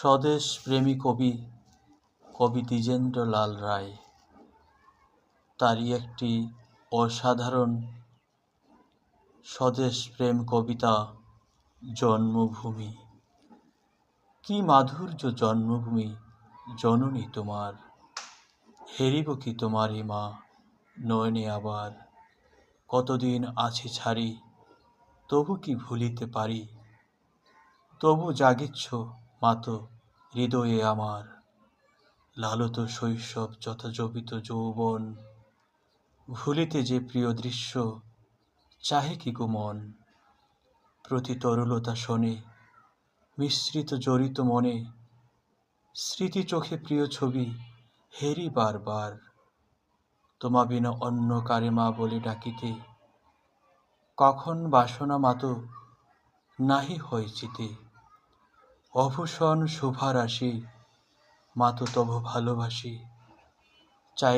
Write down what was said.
স্বদেশ প্রেমী কবি কবি দ্বিজেন্দ্রলাল রায়। তারই একটি অসাধারণ স্বদেশ প্রেম কবিতা জন্মভূমি। কি মাধুর্য জন্মভূমি, জননী তোমার। হেরিব কি তোমারই মা, নয়নে আবার। কতদিন আছে ছাড়ি, তবু কি ভুলিতে পারি। তবু জাগিচ্ছ মাতো হৃদয়ে আমার লালত শৈশব যথাজপিত যৌবন। ভুলিতে যে প্রিয় দৃশ্য, চাহে কি গো মন? প্রতি তরুলতা শোনে, মিশ্রিত জড়িত মনে, স্মৃতি চোখে প্রিয় ছবি, হেরি বারবার। তোমা বিনা অন্য কারে মা বলে ডাকিতে, কখন বাসনা মাতো নাহি হয় চিতে। অভূষণ শোভা রাশি মাতো তব ভালোবাসি। চাই